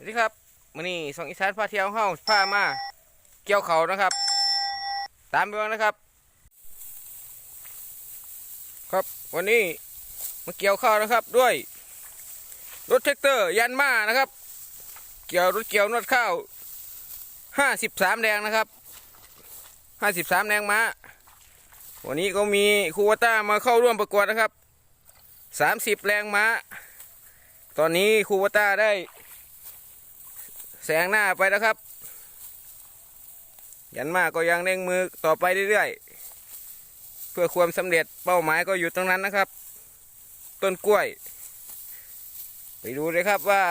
สวัสดีครับมื้อนี้สองอีสานพาเที่ยวเฮาพามาเกี่ยวเขานะครับ ตามไปบิ่งนะครับ ครับวันนี้มาเกี่ยวข้าวนะครับด้วยรถแท็กเตอร์ยันมานะครับ เกี่ยวรถเกี่ยวนวดข้าวห้าสิบสามแรงนะครับห้าสิบสามแรงม้าวันนี้ก็มีคูวต้ามาเข้าร่วมประกวดนะครับสามสิบแรงม้า ตอนนี้คูวต้าได้ สงหน้าไปแล้วครับ ยันมาก็ยังเร่งมือต่อไปเรื่อยๆ เพื่อความสำเร็จเป้าหมายก็อยู่ตรงนั้นนะครับ ต้นกล้วย ไปดูเลยครับว่า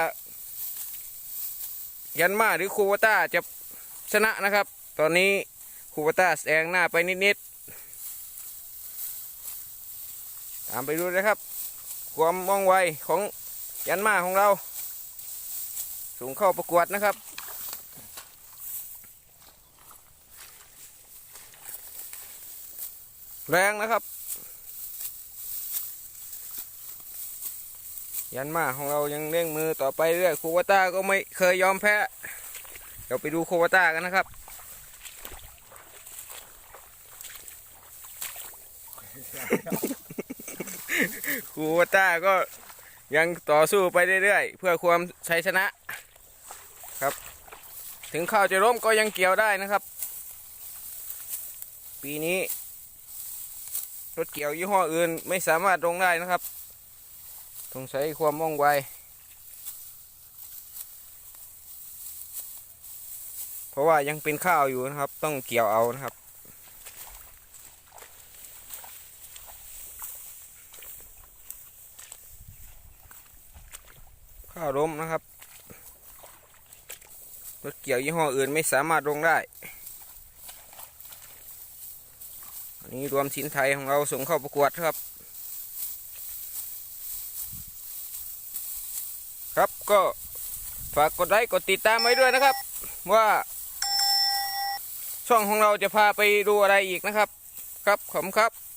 ยันมาหรือคูวต้าจะชนะนะครับ ตอนนี้คูวต้าแสงหน้าไปนิดๆ ตามไปดูเลยครับ ความว่องไวของยันมาของเรา สูงเข้าประกวดนะครับ แรงนะครับ ยันมาของเรายังเร่งมือต่อไปเรื่อยโควต้าก็ไม่เคยยอมแพ้เดี๋ยวไปดูโควต้ากันนะครับโควต้าก็ยังต่อสู้ไปเรื่อยๆ เพื่อความชัยชนะ ครับ ถึงข้าวจะล้มก็ยังเกี่ยวได้นะครับ ปีนี้รถเกี่ยวยี่ห้ออื่นไม่สามารถลงได้นะครับต้องใช้ความว่องไวเพราะว่ายังเป็นข้าวอยู่นะครับ ต้องเกี่ยวเอานะครับข้าวล้มนะครับ รถเกี่ยวยี่ห้ออื่นไม่สามารถลงได้อันนี้รวมสินไทยของเราส่งเข้าประกวดครับ ครับก็ฝากกดไลค์กดติดตามไว้ด้วยนะครับ ว่า ช่องของเราจะพาไปดูอะไรอีกนะครับ ครับขอบคุณครับ